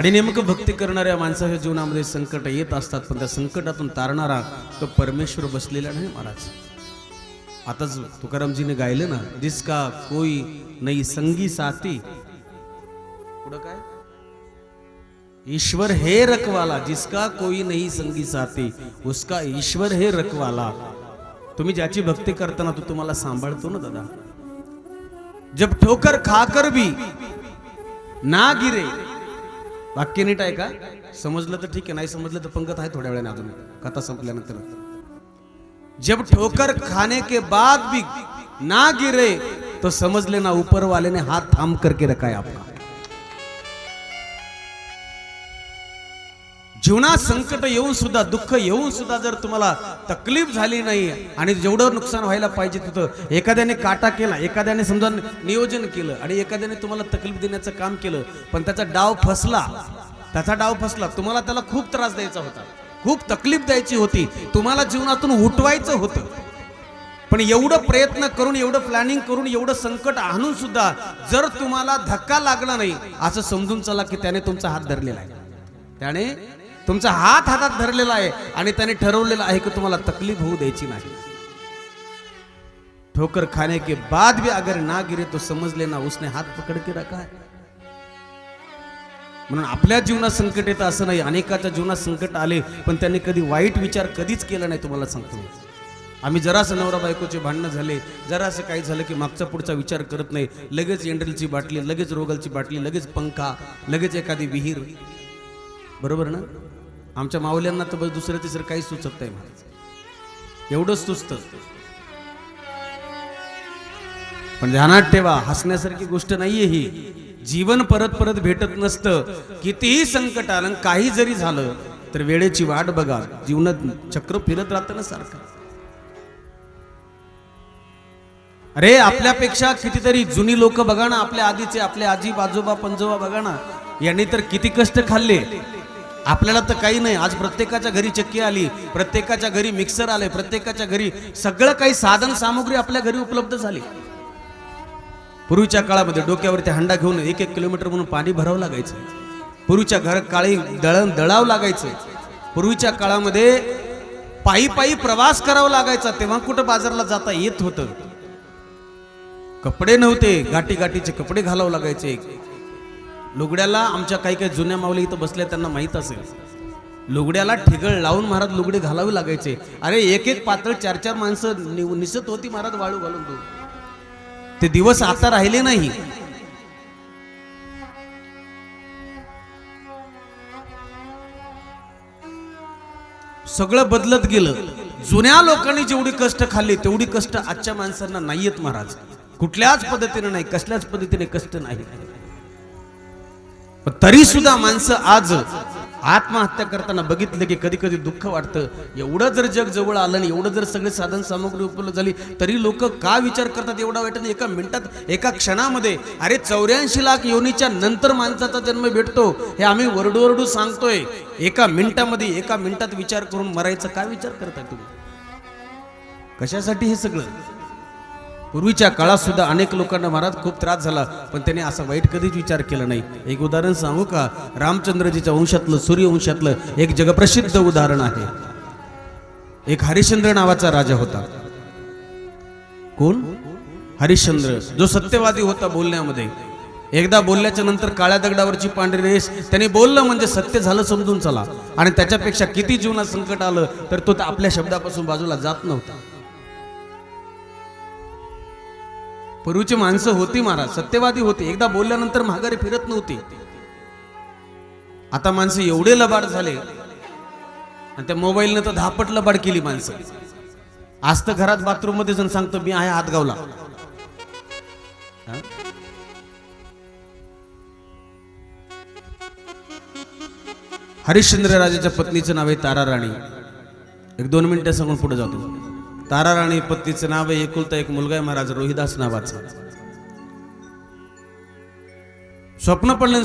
आणि नेमकं भक्ती करणाऱ्या माणसाच्या जीवनामध्ये संकट येत असतात पण त्या संकटातून तारणारा तो परमेश्वर बसलेला नाही महाराज. आताच तुकारामजीने गायलं ना जिसका कोई नई संगी साथी. पुढं काय? ईश्वर हे रखवाला जिसका कोई नई संगी साथी उसका ईश्वर हे रखवाला. तुम्ही ज्याची भक्ती करताना तो तुम्हाला सांभाळतो ना दादा. जब ठोकर खाकर भी ना गिरे. वाक्य नीट आहे का? समजलं तर ठीक आहे नाही समजलं तर पंगत आहे थोड्या वेळाने अजून. कथा संपल्यानंतर. जब ठोकर खाने के बाद भी ना गिरे तो समजले लेना ऊपर वाले ने हाथ थाम करके रखा है आपका. जीवनात संकट येऊन सुद्धा दुःख येऊन सुद्धा जर तुम्हाला तकलीफ झाली नाही आणि जेवढं नुकसान व्हायला पाहिजे तिथं एखाद्याने काटा केला एखाद्याने समजा नियोजन केलं आणि एखाद्याने तुम्हाला तकलीफ देण्याचं काम केलं पण त्याचा डाव फसला त्याचा डाव फसला तुम्हाला त्याला खूप त्रास द्यायचा होता. खूप तकलीफ द्यायची होती. तुम्हाला जीवनातून उठवायचं होतं. पण एवढं प्रयत्न करून एवढं प्लॅनिंग करून एवढं संकट आणून सुद्धा जर तुम्हाला धक्का लागला नाही असं समजून चला की त्याने तुमचा हात धरलेला आहे. त्याने तुमचा हात हातात धरलेला आहे आणि त्याने ठरवलेलं आहे की तुम्हाला तकलीफ होऊ द्यायची नाही. ठोकर खाने के बाद भी अगर ना गिरे तो समज लेना उसने हात पकड के रखा है. म्हणून आपल्या जीवनात संकट येतं असं नाही. अनेकाच्या जीवनात संकट आले पण त्यांनी कधी वाईट विचार कधीच केला नाही तुम्हाला सांगतो. आम्ही जरासं नवरा बायकोचे भांडणं झाले जरासं काही झालं की मागचा पुढचा विचार करत नाही. लगेच एंडलची बाटली लगेच रोगलची बाटली लगेच पंखा लगेच एखादी विहीर. बरोबर ना? आमच्या माऊल्यांना तर बस दुसरं तिसरं काही सुचत नाही महाराज एवढंच सुचत. पण ध्यानात ठेवा हसण्यासारखी गोष्ट नाहीये ही. जीवन परत परत भेटत नसतं. कितीही संकट आलं आणि काही जरी झालं तर वेळेची वाट बघा. जीवनात चक्र फिरत राहतं ना सारखं. अरे आपल्यापेक्षा कितीतरी जुनी लोक बघा ना. आपल्या आधीचे आपले आजी आजोबा पंजोबा बघा ना. यांनी तर किती कष्ट खाल्ले. आपल्याला तर काही नाही. आज प्रत्येकाच्या घरी चक्की आली प्रत्येकाच्या घरी मिक्सर आले प्रत्येकाच्या घरी सगळं काही साधन सामुग्री आपल्या घरी उपलब्ध झाली. पूर्वीच्या काळामध्ये डोक्यावरती हंडा घेऊन एक एक किलोमीटर म्हणून पाणी भरावं लागायचं. पूर्वीच्या घर काळी दळण दळावं लागायचं. पूर्वीच्या काळामध्ये पायी पायी प्रवास करावा लागायचा. तेव्हा कुठं बाजारला जाता येत होतं. कपडे नव्हते. गाठी गाठीचे कपडे घालावं लागायचे. लुगड्याला आमच्या काही काही जुन्या माऊली इथं बसल्या त्यांना माहीत असेल. लुगड्याला ठिगळ लावून महाराज लुगडे घालावे लागायचे. अरे एक एक पातळ चार चार माणसं निसत होती महाराज वाळू घालून तो. ते दिवस आता राहिले नाही. सगळं बदलत गेलं. जुन्या लोकांनी जेवढी कष्ट खाल्ली तेवढी कष्ट आजच्या माणसांना नाहीयेत महाराज. कुठल्याच पद्धतीने नाही कसल्याच पद्धतीने कष्ट नाही. पण तरी सुद्धा माणसं आज आत्महत्या करताना बघितलं की कधी कधी दुःख वाटतं. एवढं जर जग जवळ आलं आणि एवढं जर सगळे साधन सामग्री उपलब्ध झाली तरी लोक का विचार करतात एवढा वाईट एका मिनिटात एका क्षणामध्ये अरे चौऱ्याऐंशी लाख योनीच्या नंतर माणसाचा जन्म भेटतो हे आम्ही वरडू वरडू सांगतोय. एका मिनिटामध्ये एका मिनिटात विचार करून मरायचा काय विचार करताय तुम्ही? कशासाठी हे सगळं? पूर्वीच्या काळात सुद्धा अनेक लोकांना महाराज खूप त्रास झाला पण त्यांनी असा वाईट कधीच विचार केला नाही. एक उदाहरण सांगू का? रामचंद्रजीच्या वंशातलं सूर्यवंशातलं एक जगप्रसिद्ध उदाहरण आहे. एक हरिश्चंद्र नावाचा राजा होता. कोण? हरिश्चंद्र जो सत्यवादी होता बोलण्यामध्ये. एकदा बोलल्याच्या नंतर काळ्या दगडावरची पांढरी रेस त्याने बोललं म्हणजे सत्य झालं समजून चला. आणि त्याच्यापेक्षा किती जीवनात संकट आलं तर तो आपल्या शब्दापासून बाजूला जात नव्हता. पूर्वीची माणसं होती महाराज सत्यवादी होती. एकदा बोलल्यानंतर माघारी फिरत नव्हती. आता माणसं एवढे लबाड झाले. आणि त्या मोबाईलनं तर धापट लबाड केली माणसं. आज तर घरात बाथरूममध्ये जण सांगतो मी आहे हातगावला हरिश्चंद्र राजाच्या पत्नीचं नाव आहे तारा राणी. एक दोन मिनिटं सांगून पुढे जातो. तारा राणी पत्नीचं नाव आहे एकुलता एक मुलगा आहे महाराज रोहिदास नावाचा. स्वप्न पडलं